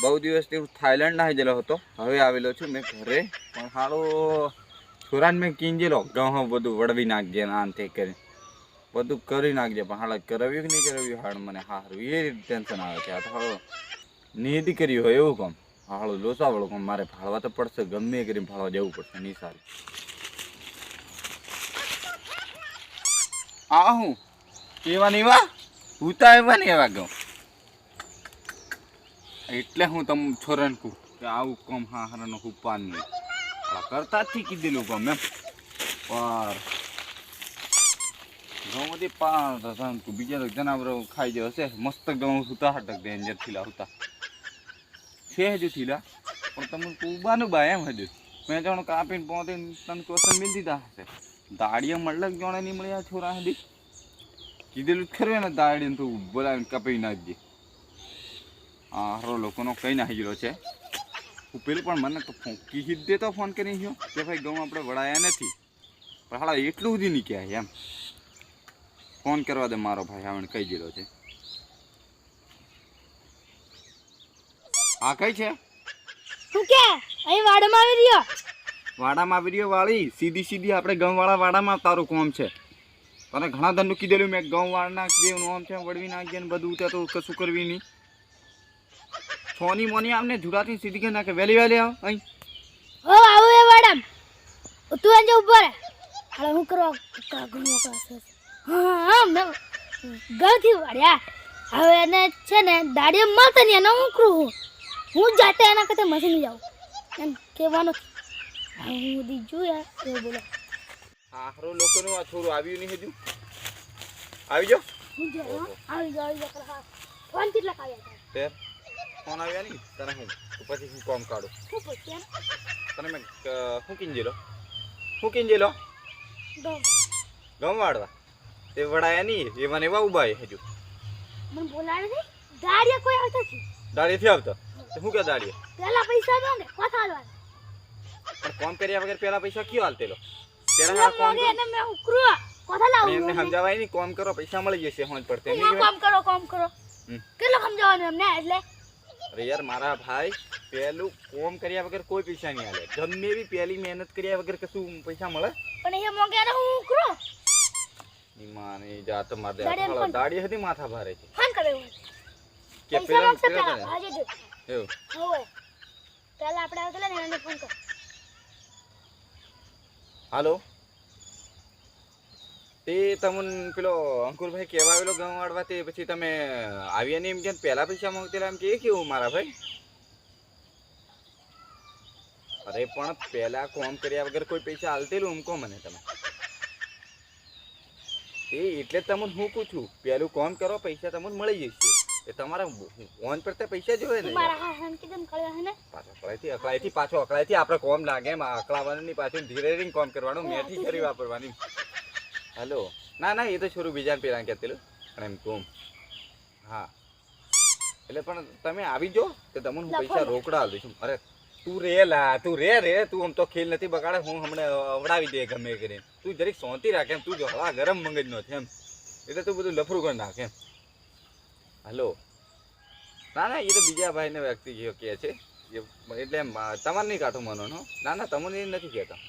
બહુ દિવસથી હું થાઈલેન્ડ ના ગયેલો હતો. હવે આવેલો છું મેં ઘરે. પણ હાલો છોરાને મેં કીંજેલો ઘઉં બધું વળવી નાખજે આમ તે કરી. બધું કરી નાખજે, પણ હાલ, કરાવ્યું કે નહીં કરાવ્યું? હાલ મને હારું. એ ટેન્શન આવે છે. આ તો હાલો નીતિ કર્યું હોય એવું કામ. હાલો લોસા વાળું કામ. મારે ફાળવા તો પડશે. ગમે કરીને ફાળવા જવું પડશે, નહીં સારું. આ હું? એવા નહીં એવા? ઉતા એવા નહીં એવા ઘઉં. એટલે હું તમ છોરાને કહું કે આવું કોમ હા હારાનો ઉપાન નહીં. આ કરતા જ થી કીધેલું કોમ એમ પર ઘઉં બધી પા બીજા તો જનાવરો ખાઈ જાય હશે. મસ્ત ઘઉં સુતા હટક ડેન્જર થીલા હુતા. છે હજુ થીલા, પણ તમને કુબાનું બા એમ હજુ. મેં જાણો કાપીને પહોંચીને તને ક્વેશ્ચન મિલ દીધા હશે. દાડીએ મળે કે જોણે નહીં મળ્યા છોરા હજી. કીધેલું જ ખરું ને દાડીને તું બોલાવીને કપાઈ નાખજે. આ હારો લોકોનો કઈ નાખી ગયેલો છે. હું પેલું પણ મને તો કીધી દેતો ફોન કરી ગયો કે ભાઈ ઘઉં આપણે વળાયા નથી. પણ હાડા એટલું સુધી નીકળ્યા એમ. ફોન કરવા દે મારો ભાઈ આવને કહી ગયેલો છે. આ કઈ છે? શું કે? અહીં વાડામાં આવી રહ્યો? વાડામાં આવી રહ્યો વાળી? સીધી સીધી આપણે ઘઉંવાળા વાડામાં તારું કોમ છે. તને ઘણા ધંધું કીધેલું મેં ગૌવાળના જે નોમ છે વળવી નાખજે ને બધું ત્યાં તો કશું કરવી નહીં. છોની મોની આમને જુરાતી સીધી કે નાખે વેલી વહેલી આવ અહીં. ઓ આવું એ વાડમ તું અંજે ઉપર હાલો હું કરો કાગળનો કાસે હા મે ગળથી વાડ્યા હવે એને છે ને દાડીએ મળતા ને એને હું કરું હું? જાતે એના કરતા મશીન જાઉં એમ કહેવાનું હવે હું બધી જોયા એ બોલો. આખરો લોકોનું આ થોડું આવ્યું નહીં હજુ. આવી જાઓ. આવી જાઓ આવી જાઓ હા ફોન કેટલા કાવ્યા હતા? તે ફોન આવ્યા નહીં તને હું પછી હું કોમ કાઢું તને મેં હું કિંજી લો હું કિંજી લો ગમ વાળવા તે વડાયા નહીં એ મને એવા ઉભા હજુ મને બોલાવે નહીં દાડિયા કોઈ આવતો છે દાડિયા થી આવતો તો હું કે દાડિયા પેલા પૈસા દો ને કોથા હાલવા પણ કોમ કર્યા વગર પેલા પૈસા કયો હાલતે લો પેલા કોમ એને મે ઉકરો કોથા લાવું એમને સમજાવાય નહીં કોમ કરો પૈસા મળી જશે હોજ પડતે કોમ કરો કોમ કરો કેટલો સમજાવવાનું એમને એટલે અરે યાર મારા ભાઈ પેલું કોમ કર્યા વગર કોઈ પૈસા નહીં આવે ગમે એવી પહેલી મહેનત કર્યા વગર કશું પૈસા મળે? પણ એ એને હું ઉકરું ની જાત મારે દાડી હતી માથા ભારે છે. ફોન કરે કે પેલા પેલા પેલા. આજે જો એવું. હોય પેલા આપણે આવતા ને એને ફોન કર. હાલો. તે તમને પેલો અંકુરભાઈ કહેવા આવેલો ગમ વાળવા તે પછી તમે આવ્યા નહીં એમ કે પહેલાં પૈસા માંગતેલા એમ કે કેવું મારા ભાઈ? અરે પણ પહેલાં કોમ કર્યા વગર કોઈ પૈસા હાલતેલું એમ કહો મને તમે. એ એટલે તમને હું પૂછું પહેલું કોમ કરો પૈસા તમને મળી જશે. એ તમારા ઓન પડતા પૈસા જોવે ને. અકળાઈથી અકળાઈથી પાછો અકળાઈથી આપણે કોમ લાગે એમ અકળાવાનું પાછું ધીરે ધીરે કોમ કરવાનું મેથી કરી વાપરવાની. હેલો ના ના એ તો છોરું બીજાને પેલા કહેતેલું પણ એમ કોમ હા. એટલે પણ તમે આવી જો તો તમને હું પૈસા રોકડા આલ દઈશું અરે તું રે લા તું રે રે તું આમ તો ખેલ નથી બગાડે હું હમણાં અવડાવી દે ગમે કરીને. તું જરીક શાંતિ રાખે એમ તું જો હવા ગરમ મગજનો છે એમ. એટલે તું બધું લફરું કરી નાખે એમ. હલો ના ના એ તો બીજા ભાઈને વ્યક્તિ જે કહે છે. એટલે તમારે નહીં કાઢું મનો ના ના તમને એ નથી કહેતા.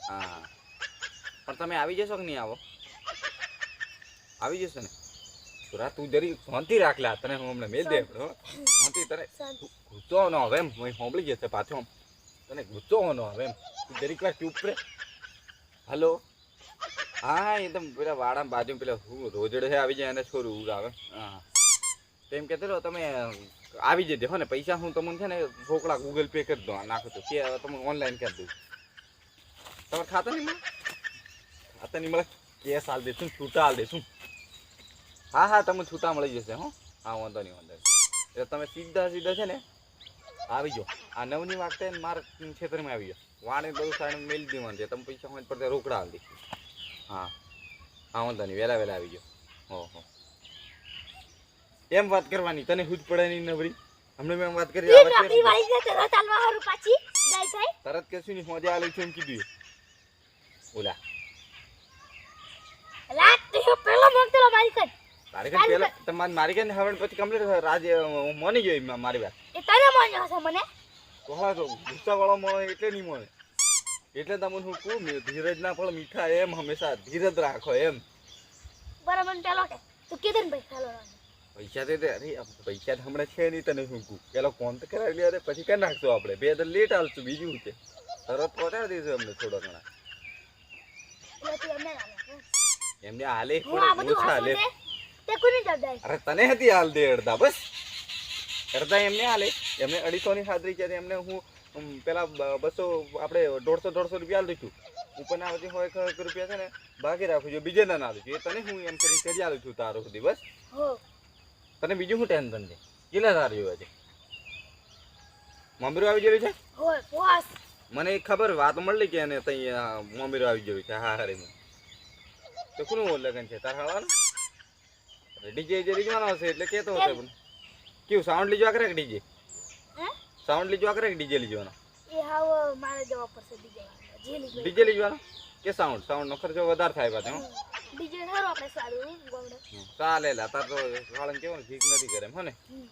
હા. પણ તમે આવી જશો કે નહીં આવો? આવી જશો ને? સુરા તું જરી શાંતિ રાખ લા તને હું હમણાં મેલ દે હો. શાંતિ તને. ગુસ્સો ન હવે એમ હું સાંભળી જશે પાછો. તને ગુસ્સો ન હવે એમ. તું જરીક વાર ચૂપ રે. હલો? હા એ તો પેલા વાડા બાજુ પેલા હું રોજડે આવી જાય અને છોરું ઉડાવે હા. તેમ કહેતો હતો, તમે આવી જજો હો ને. પૈસા હું તમને છે ને રોકડા ગૂગલ પે કરી દો નાખો તો. કે તમે ઓનલાઈન કરી દઉં. તમારે ખાતા નહીં મળે ખાતા નહીં મળે. કેસ હાલ દેશું છૂટા હાલ દેશું. હા હા તમને છૂટા મળી જશે હો. હા વાંધો નહીં વાંધો એટલે તમે સીધા સીધા છે ને આવી જાઓ. આ નવની વાગતે ને મારા ક્ષેત્રમાં આવી જાઓ. વાણે બધું સાઈડ મેલી દેવાનું છે. તમે પૈસા હોય પડતા રોકડા હાલ દઈશું હા. હા વાંધો નહીં વહેલા વહેલા આવી જાઓ. ઓહો એમ વાત કરવાની તને હુજ પડે નહીં નવરી. હમણાં મેં વાત કરી આ વાળી છે તરત હાલવા હારું પાછી. જાય તરત મોજે આલું છે એમ કીધું. ઓલા લાગ તો પેલો મોગતેલો મારી કઈ. હવે પછી કમ્પ્લીટ રાજ મોની જોઈ મારી વાત. એ તને માન્યો છે મને? તો હા તો એટલે નહીં મળે એટલે તમને હું કહું ધીરજ ના પણ મીઠા એમ હંમેશા. ધીરજ રાખો એમ. બરાબર પેલો કે તું કીધું ને પૈસા લેવાનો પૈસા દે દે. અરે પૈસા હમણાં છે નહીં તને શું કહું? પેલો કોણ તો કરાવી લે પછી કરી નાખશું આપણે? બે તો લેટ આવશું બીજું છે તરત પહોંચાડી દઈશું અમને થોડા ઘણા. એમને ના હાલે હું તે કોની જવાબદારી અરે તને હતી હાલ દે અડધા બસ. અડધા એમને હાલે એમને અઢીસો ની ખાતરી છે એમને હું પેલા બસો આપણે દોઢસો દોઢસો રૂપિયા લઈશું ઉપરના વચ્ચે હોય એક રૂપિયા છે ને બાકી રાખું છું બીજે ના આલું છું. એ તને હું એમ કરીને કરી આલું છું તારો સુધી બસ. તને બીજું શું ટેન્શન છે? કેટલા તાર જોવા છે? મમ્મીરો આવી ગયું છે? મને ખબર વાત મળી કે એને તઈ મમ્મીરો આવી ગયું છે હા હારે તો કોનું લગન છે? તાર હાળવાનું ડીજે જે રીજવાનો હશે એટલે કેતો હશે પણ. કેવું સાઉન્ડ લીજો કરે કે ડીજે? સાઉન્ડ લીધવા કરે કે ડીજે લીજવાનો? એ હાવ મારે પડશે ગઈ ડીજે લીજવાનો? કે સાઉન્ડ સાઉન્ડ નો ખર્ચો વધારે થાય પાછો આપણે સારું ગોમડે ચાલે લા તાર તો વાળન કેવો ઠીક નથી કરે એમ હો ને? હમ.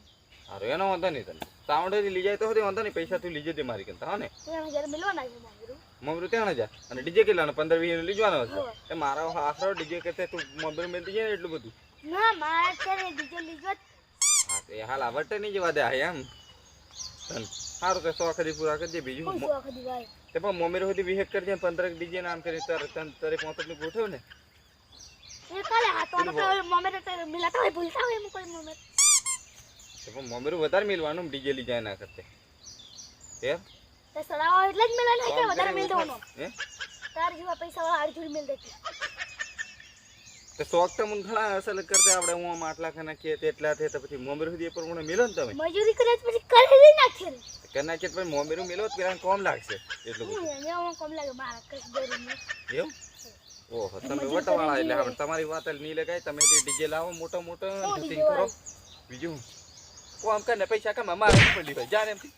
સારું એનો વાંધો નહીં તને. સાઉન્ડ જ લઈ જાય તો હતી વાંધો નહીં પૈસા તું લીજે દે મારી કરતા હો ને? મિલવાના છે મારું. મમરું ત્યાં જા. અને ડીજે કેટલાનો પંદર વીસ લીજવાનો હશે. એ મારા આખરો ડીજે કે તું મમરું મેળતી જાય ને એટલું બધું. ના મારે હાલ આવડતે નહીં જવા દે આ એમ. તન સારું તો સો ખરી પૂરા કરજે બીજું તે પણ મમ્મી સુધી વિહેક કરજે પંદર ડીજે નામ કરી તારે તન તારે પોતકનું ગોઠવ ને? એ કાલે હાથ તો મમ્મી તો મિલાતા હોય ભૂલતા હોય એમ કોઈ મમ્મી. તે પણ મમ્મી વધારે મિલવાનું ડીજે લીજા ના કરતે. હે તે સડાવા એટલે જ મિલા નહીં કે વધારે મેલ દેવાનો હે? તાર જેવા પૈસા વાળા અડધું મેલ દેતી તે શોખ તો મને ઘણા અસલ કરતે આપણે હું આમ આટલા ખાના કે તેટલા થે તો પછી મમ્મી સુધી પ્રમાણે મેલો ને તમે? મજૂરી કરે પછી કરી નાખીએ ને. કરના કે પછી મમ્મી મેલો તો પેલા કોમ લાગશે. એટલું હું કમ લાગે મારા કઈ જરૂર નહીં એવું? ઓહો તમે વટવાળા એટલે હવે તમારી વાત નહીં લગાય. તમે તે ડીજે લાવો મોટો મોટો શું કરો. બીજું? કોમ આમ કરીને પૈસા કામ મારે નહીં પડી ભાઈ જાણે એમથી